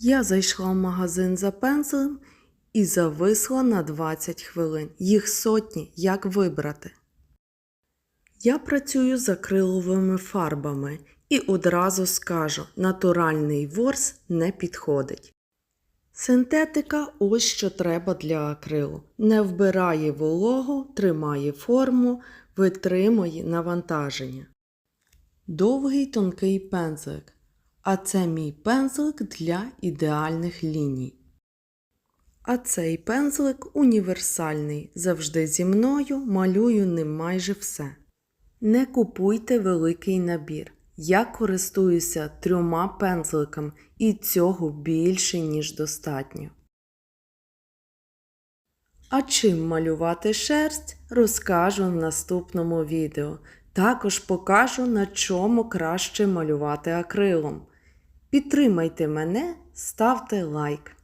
Я зайшла в магазин за пензлем і зависла на 20 хвилин. Їх сотні, як вибрати. Я працюю з акриловими фарбами і одразу скажу, натуральний ворс не підходить. Синтетика ось що треба для акрилу. Не вбирає вологу, тримає форму, витримує навантаження. Довгий тонкий пензлик. А це мій пензлик для ідеальних ліній. А цей пензлик універсальний. Завжди зі мною малюю ним майже все. Не купуйте великий набір. Я користуюся трьома пензликами і цього більше, ніж достатньо. А чим малювати шерсть, розкажу в наступному відео. Також покажу, на чому краще малювати акрилом. Підтримайте мене, ставте лайк.